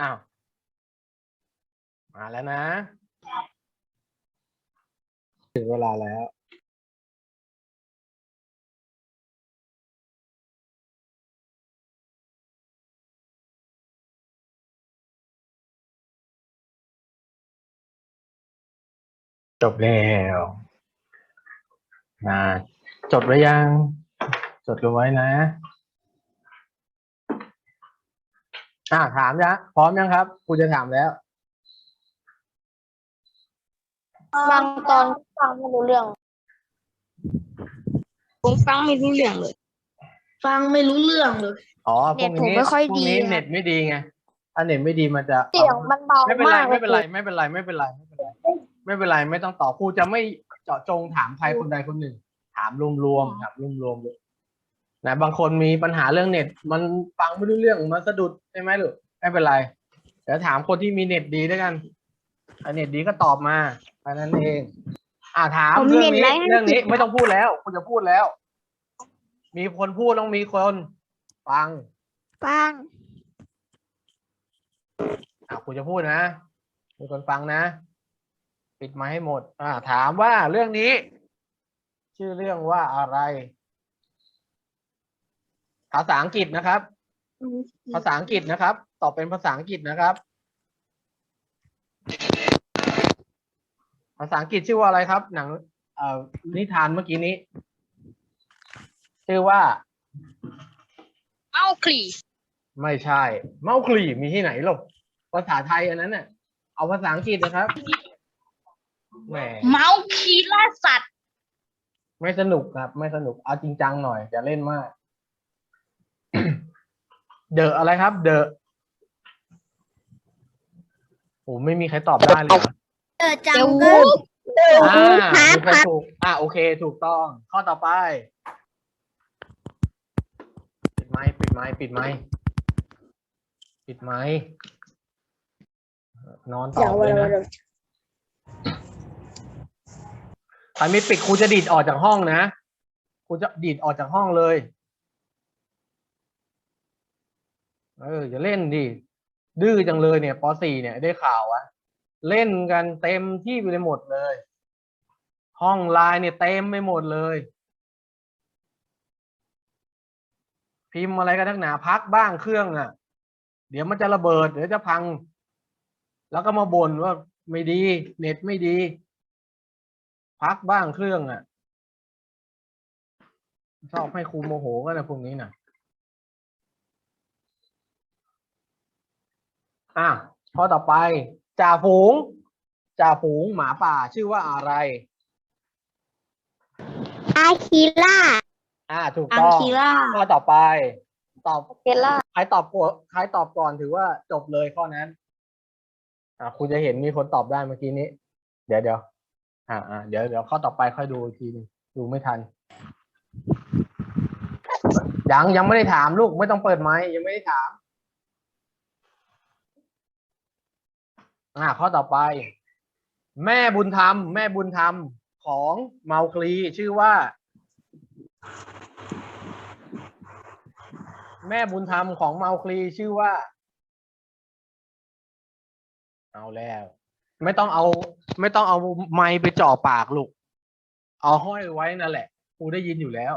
อ้าว มาแล้วนะ ถึงเวลาแล้ว จบแล้วมาจดไว้ยัง ดกันไว้นะ อ่าถามนะพร้อมยังครับครูจะถามแล้ว บางตอนฟังไม่รู้เรื่อง ผมฟังไม่รู้เรื่องเลย ฟังไม่รู้เรื่องเลย อ๋อพเน็วตกผมนี้ไม่ค่อยพวกดีนี้ครับ เน็ตไม่ดีไง ถ้าเน็ตไม่ดีมันจะเสียงมันเบาไม่เป็นไรมากไม่เป็นไรไม่เป็นไรไม่เป็นไรไม่เป็นไร ไม่เป็นไรไม่ต้องตอบครูจะไม่เจาะจงถามใครคนใดคนหนึ่ง ถามรวมๆถามรวมๆเลย นะบางคนมีปัญหาเรื่องเน็ต มันฟังไม่รู้เรื่องมันสะดุดใช่ไหมลูกไม่เป็นไรเดี๋ยวถามคนที่มีเน็ตดีด้วยกันอันเน็ตดีก็ตอบมาแค่นั้นเอง อ่าถามผมเรื่องเน็ตนี้ไร้ให้เรื่องนี้ติดไม่ต้องพูดแล้วคุณจะพูดแล้ว มีคนพูดต้องมีคนฟังฟังอ่าคุณจะพูดนะมีคนฟังนะ ปิดไมค์ให้หมด อ่า ถามว่าเรื่องนี้ ชื่อเรื่องว่าอะไร ภาษาอังกฤษนะครับ ภาษาอังกฤษนะครับ ตอบเป็นภาษาอังกฤษนะครับ ภาษาอังกฤษชื่อว่าอะไรครับ หนังเอ่อนิทานเมื่อกี้นี้ ชื่อว่าเอาคลีไม่ใช่ เมาคลีมีที่ไหนหรอกภาษาไทยอันนั้นน่ะ เอาภาษาอังกฤษนะครับแหมเมาส์คีล่าสัตว์ ไม่สนุกครับ ไม่สนุก เอาจริงจังหน่อยอย่าเล่นมาก เดอะอะไรครับ เดอะโอ้ไม่มีใครตอบได้เลยเหรอเออจังเกิลอ่ามีใครถูกอ่าโอเค ถูกต้อง ข้อต่อไป ปิดไม้ปิดไม้ปิดไม้ปิดไม้นอนต่อเลยนะใครไม่ปิดครูจะดีดออกจากห้องนะครูจะดีดออกจากห้องเลย เอออย่าเล่นดิดื้อจังเลยเนี่ยป .4 เนี่ยได้ข่าวอะเล่นกันเต็มที่ไปเลยหมดเลย ห้องไลน์เนี่ยเต็มไปหมดเลย พิมพ์อะไรกันทักหนาพักบ้างเครื่องอะ เดี๋ยวมันจะระเบิดเดี๋ยวจะพัง แล้วก็มาบ่นว่าไม่ดี เน็ตไม่ดี พักบ้างเครื่องอะชอบให้ครูโมโหกันนะพวกนี้น่ะ อะข้อต่อไปจ่าฝูงจ่าฝูงหมาป่าชื่อว่าอะไรอาคิล่าอ่าถูกอังต้องคิล่าข้อต่อไป ตอบเคล่าใครตอบก่อนใครตอบก่อนถือว่าจบเลยข้อนั้น อ่าคุณจะเห็นมีคนตอบได้เมื่อกี้นี้ เดี๋ยวเดี๋ยวอ่าอ่าเดี๋ยวเดี๋ยวข้อต่อไปค่อยดูอีกทีหนึงดูไม่ทัน ยังยังไม่ได้ถามลูกไม่ต้องเปิดไมค์ยังไม่ได้ถาม อ่าข้อต่อไป แม่บุญธรรม แม่บุญธรรมของเมาคลีชื่อว่า แม่บุญธรรมของเมาคลีชื่อว่า เอาแล้ว ไม่ต้องเอา ไม่ต้องเอาไม้ไปจ่อปากลูก เอาห้อยไว้นั่นแหละครูได้ยินอยู่แล้ว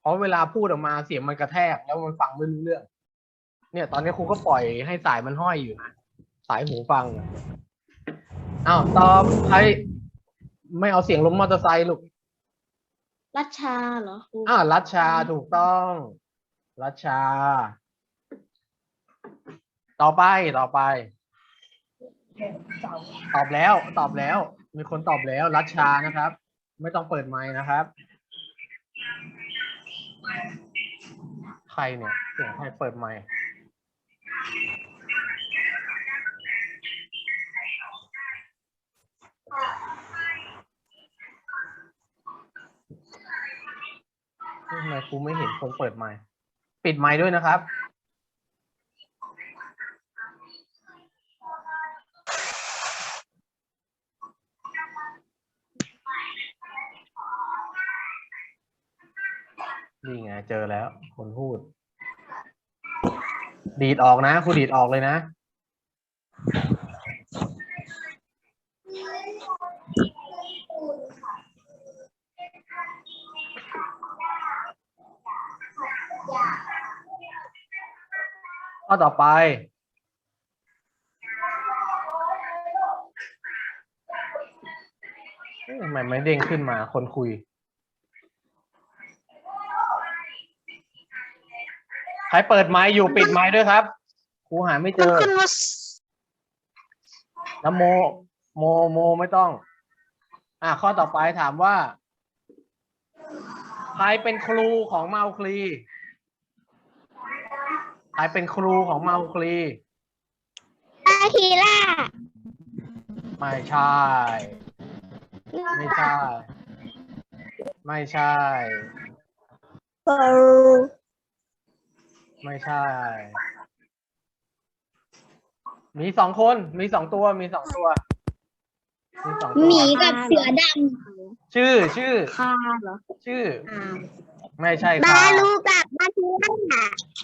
เพราะเวลาพูดออกมาเสียงมันกระแทกแล้วมันฟังไม่รู้เรื่อง เนี่ย ตอนนี้ครูก็ปล่อยให้สายมันห้อยอยู่นะายหูฟังอะอ้าวตอบใครไม่เอาเสียงลมมอเตอร์ไซค์ลูกรัชชาเหรอครูอ่ารัชชาถูกต้องรัชชา ต่อไปต่อไป ตอบแล้วตอบแล้ว มีคนตอบแล้วรัชชานะครับ ไม่ต้องเปิดไมค์นะครับใครเนี่ยเสียงใครเปิดไมค์ รูไม่เห็นคนเปิดไมค์ปิดไมค์ด้วยนะครับ นี่ไง เจอแล้ว คนพูด ดีดออกนะครูดีดออกเลยนะ ข้อต่อไป ทำไมไม่เด้งขึ้นมาคนคุย ใครเปิดไมค์อยู่ปิดไมค์ด้วยครับ ครูหาไม่เจอ ขึ้นว่าแล้วโม โม โมไม่ต้อง อะข้อต่อไปถามว่า ใครเป็นครูของเมาคลี รเป็นครูของเมาคลีอาคีล่าไม่ใช่ ไม่ใช่ ไม่ใช่ เปิลไม่ใช่ มีสองคน มีสองตัว มีสองตัว มีสองตัว หมีกับเสือดชื่อ ชื่อคาเหรอชื่อ ไม่ใช่ำครับบาลูกับบาคีล่า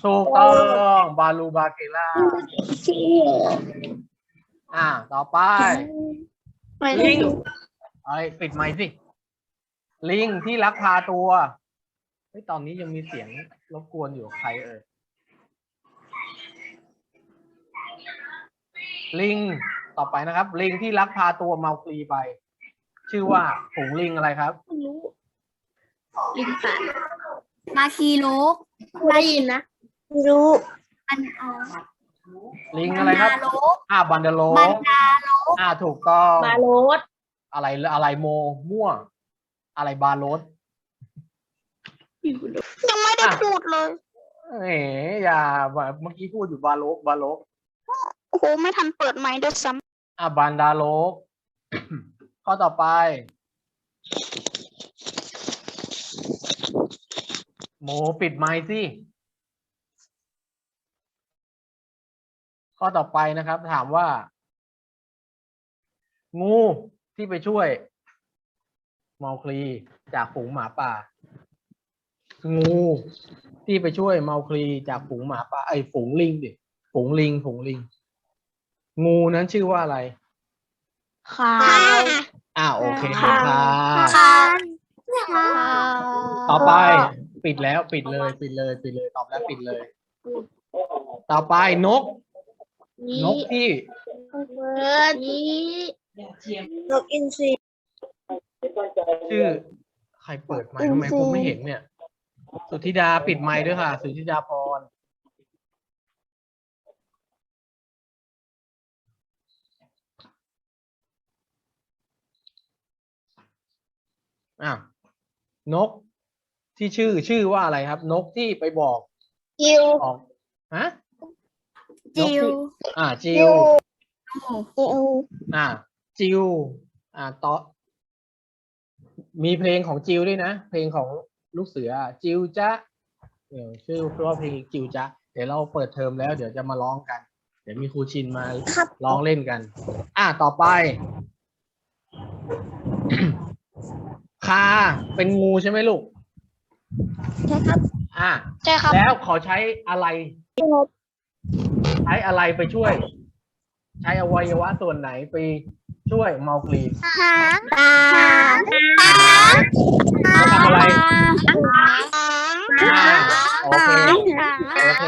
ถูกต้องบาลูบาเกล่าชื่ออ่า ต่อไป ลิงไอ้ยปิดไมค์สิ ลิงที่ลักพาตัวเฮ้ยตอนนี้ยังมีเสียงรบกวนอยู่ใครเอ่ยลิงต่อไปนะครับ ลิงที่ลักพาตัวเมาคลีไป ชื่อว่าฝูงลิงอะไรครับลิงกัดมาคีโลก ได้ยินนะรู้อันเอาลิงอะไรครับโลกอ่าบันเดโลบันดาโลกอ่าถูกต้องบาโรสอะไรอะไรโมมั่ว อะไรบาโรสยังไม่ได้พูดเลยเอ๋อย่าแบบเมื่อกี้พูดอยู่บาโลกบาโลกโอ้โหไม่ทันเปิดไมค์ด้วยซ้อะบันดาโลกข้อต่อไป โมปิดไมค์สิ ข้อต่อไปนะครับ ถามว่า งูที่ไปช่วยเมาคลีจากฝูงหมาป่า งูที่ไปช่วยเมาคลีจากฝูงหมาป่าไอ้ยฝูงลิงดิฝูงลิงฝูงลิง งูนั้นชื่อว่าอะไรำค่ะอ่าโอเคค่ะค่ะค่ะต่อไป ปิดแล้วปิดเลยปิดเลยปิดเลยตอบแล้วปิดเลย ต่อไปนก นกที่เปิดนี้นกอินทรีชื่อใครเปิดไมค์ทำไมผมไม่เห็นเนี่ย สุธิดาปิดไมค์ด้วยค่ะ สุธิดาพรอะนก ที่ชื่อชื่อว่าอะไรครับ นกที่ไปบอกจิวออกฮะนกจิที่วอ่าจิวจิวอ่าจิวอ่าต่อมีเพลงของจิวด้วยนะ เพลงของลูกเสือ จิวจ๊ะเดี๋ยวชื่อเพราะว่าเพลงจิวจ๊ะเดี๋ยวเราเปิดเทอมแล้ว เดี๋ยวจะมาร้องกัน เดี๋ยวมีครูชินมาครับร้องเล่นกัน อ่าต่อไปคาเป็นงูใช่ไหมลูก ใช่ครับ อ่าใช่ครับแล้วเขาใช้อะไร ใช้อะไรไปช่วย ใช้อวัยวะส่วนไหนไปช่วยเมาคลีหางตาเขาทำอะไรอ่าโอเคโอเค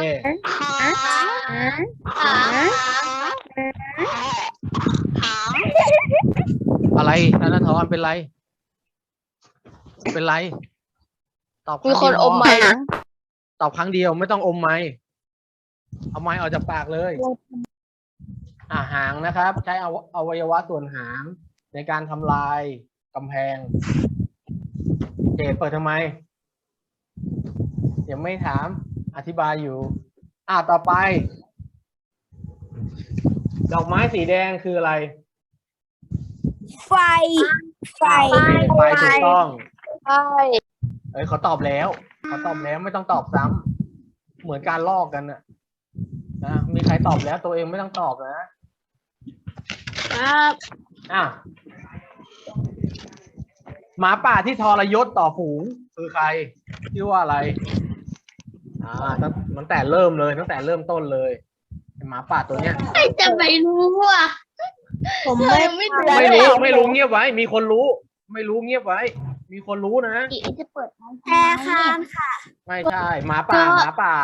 อะไรธนาธรเป็นไร เป็นไร ตอบครั้งเดียวพตอบครั้งเดียวไม่ต้องอมไม้เอาไม้ออกจากปากเลย อ่าหางนะครับ ใช้อวอวัยวะส่วนหาง ในการทำลายกำแพงเจดเปิดทำไมยังไม่ถามอธิบายอยู่ อ่าต่อไป ดอกไม้สีแดงคืออะไร ไฟ ไฟอ่าโอเคไฟถูกต้อง ไฟ เอ้ยเขาตอบแล้วเขาตอบแล้วไม่ต้องตอบซ้ำเหมือนการลอกกันนะนะมีใครตอบแล้วตัวเองไม่ต้องตอบนะครับอะหมาป่าที่ทรยศต่อฝูงคือใครชื่อว่าอะไร อ่าตั้งตั้งแต่เริ่มเลยตั้งแต่เริ่มต้นเลยไอ้หมาป่าตัวเนี้ยจะไปรู้อะผมไม่ไม่ไม่รู้ไม่รู้เงียบไว้ มีคนรู้ ไม่รู้เงียบไว้ มีคนรู้นะจะเปิดแพรคานค่ะ ไม่ใช่หมาป่าหมาป่า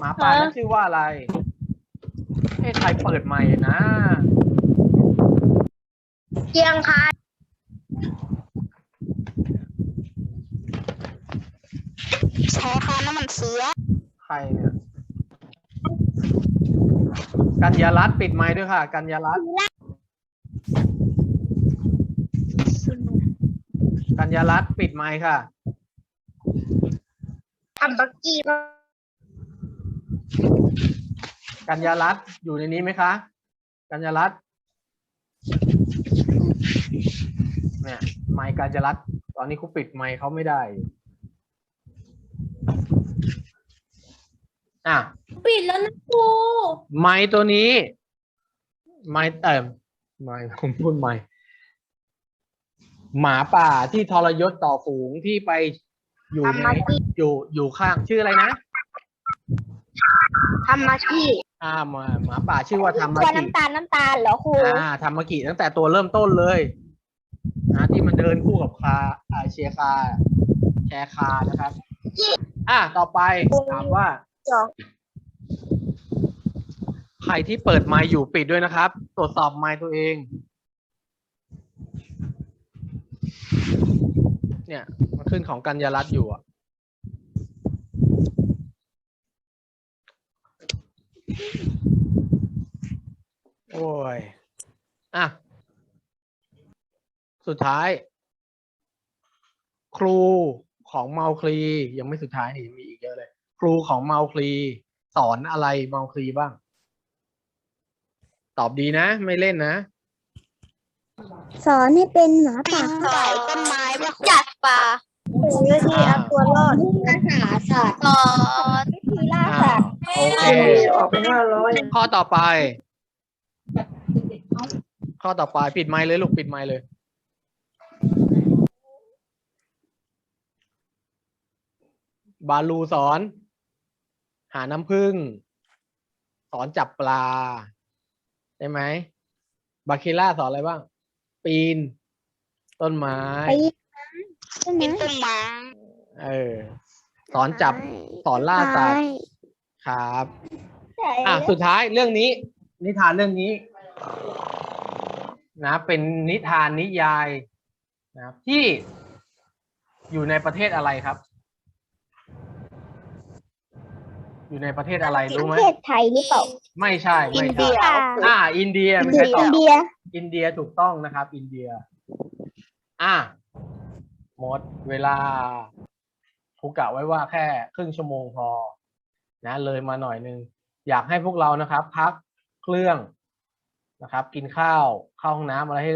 หมาป่านั่นชื่อว่าอะไรเอ้ใครเปิดใหม่นะเจียงคานแชร์คานน้ำมันเสือใครเนี่ยกัญญารัตน์ปิดไมค์ด้วยค่ะ กัญญารัตน์ ญญารัตน์ปิดไมค์ค่ะทำบักกี้กัญญารัตน์อยู่ในนี้ไหมคะ กัญญารัตน์เนี่ยไมค์กัญญารัตน์ตอนนี้เขาปิดไมค์เขาไม่ได้ อะ ปิดแล้วนะครูไม้ตัวนี้ ไม้เติมไม้ผมพูดไม้ หมาป่าที่ทรยศต่อฝูงที่ไปอยู่ในอยู่อยู่ข้างชื่ออะไรนะทำมากี้อ่าหมาหมาป่าชื่อว่าธรรมตัวกิ น้ำตาลน้ำตาลเหรอครูอ่าธรรมกิตั้งแต่ตัวเริ่มต้นเลยนะที่มันเดินคู่กับคาอ่าเชียร์คาแชร์คานะครับ อ่าต่อไปถามว่าจอใครที่เปิดไมค์อยู่ปิดด้วยนะครับ ตรวจสอบไมค์ตัวเอง เนี่ย มันขึ้นของกัญญารัตน์อยู่อะโอ้ย อะ สุดท้าย ครูของเมาคลี ยังไม่สุดท้ายนี่มีอีกเยอะเลย ครูของเมาคลี สอนอะไรเมาคลีบ้าง ตอบดีนะ ไม่เล่นนะ สอนให้เป็นหมาป่าใส่ต้นไม้ปะจัดปลาวิธีเอาตัวรอดภาษาสัตว์สอนวิธีล่าสัตว์โอเคออกไปห้าร้อยข้อต่อไป ข้อต่อไปปิดไมค์เลยลูกปิดไมค์เลยบาลูสอน หาน้ำผึ้งสอนจับปลา ได้ไหม บาคิล่าสอนอะไรบ้าง ปีน ต้นไม้ไปใช่ไหมเป็นต้นไม้เออ สอนจับ สอนล่าสัตว์ ครับ อะ สุดท้ายเรื่องนี้ นิทานเรื่องนี้ นะ เป็นนิทานนิยาย นะครับที่อยู่ในประเทศอะไรครับ อยู่ในประเทศอะไรปรู้ไหมระเทศไทยหรือเปล่า ไม่ใช่ไม่อินเดีใช่ย อ่า อินเดียไม่ใช่ตอบอินเดีย อินเดียถูกต้องนะครับ อินเดีย อะหมดเวลาครูกะไว้ว่าแค่ครึ่งชั่วโมงพอ นะ เลยมาหน่อยนึง อยากให้พวกเรานะครับ พักเครื่องนะครับ กินข้าวเข้าห้องน้ำอะไรให้